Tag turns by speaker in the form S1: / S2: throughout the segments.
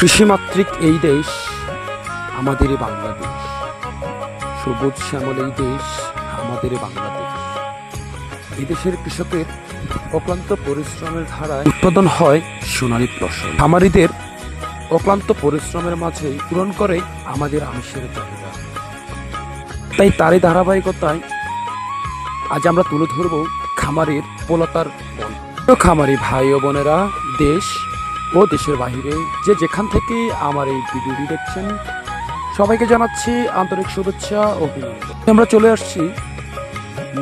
S1: কৃষিমাতৃক এই দেশ আমাদের বাংলাদেশ। সবুজ শ্যামল এই দেশ আমাদের বাংলাদেশ। এই দেশের কৃষকের অক্লান্ত পরিশ্রমের ধারায় উৎপাদন হয় সোনালী ফসল। খামারিদের অক্লান্ত পরিশ্রমের মাঝে পূরণ করে আমাদের আমিষের চাহিদা। তাই তারই ধারাবাহিকতায় আজ আমরা তুলে ধরব খামারের পোলতার খামারি ভাই ও বোনেরা, দেশ ও দেশের বাইরে যে যেখান থেকে আমার এই ভিডিওটি দেখছেন, সবাইকে জানাচ্ছি আন্তরিক শুভেচ্ছা ও অভিনন্দন। আমরা চলে আসছি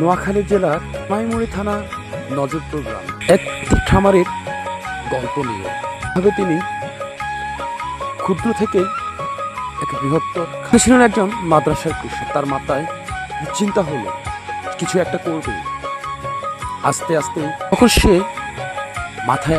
S1: নোয়াখালী জেলার মাইমুড়ি থানা নজরপুর গ্রাম। এক খামারের গল্প নিয়ে। ভাবে তিনি ক্ষুদ্র থেকে এক বৃহত্তর ছিলেন একজন মাদ্রাসার কৃষক। তার মাথায় চিন্তা হলো, কিছু একটা করবে। আস্তে আস্তে তখন সে মাথায়